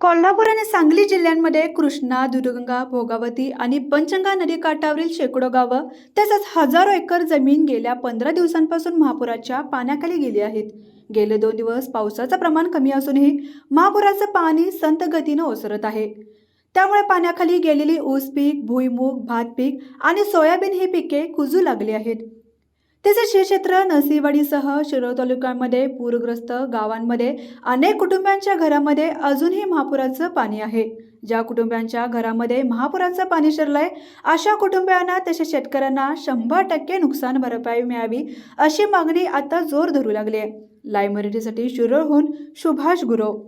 कोल्हापूर आणि सांगली जिल्ह्यांमध्ये कृष्णा दुर्गंगा भोगावती आणि पंचगंगा नदीकाठावरील शेकडो गावं तसंच हजारो एकर जमीन गेल्या पंधरा दिवसांपासून महापुराच्या पाण्याखाली गेली आहेत. गेले दोन दिवस पावसाचं प्रमाण कमी असूनही महापुराचं पाणी संत गतीनं ओसरत आहे. त्यामुळे पाण्याखाली गेलेली ऊस पीक भुईमूग भात पीक आणि सोयाबीन ही पिके कुजू लागली आहेत. तसेच हे क्षेत्र नसीवाडीसह शिरोळ तालुक्यामध्ये पूरग्रस्त गावांमध्ये अनेक कुटुंबांच्या घरामध्ये अजूनही महापुराचं पाणी आहे. ज्या कुटुंबांच्या घरामध्ये महापुराचं पाणी शिरलंय अशा कुटुंबियांना तसेच शेतकऱ्यांना शंभर टक्के नुकसान भरपाई मिळावी अशी मागणी आता जोर धरू लागली आहे लाईव्ह मराठीसाठी शिरोळहून सुभाष गुरव.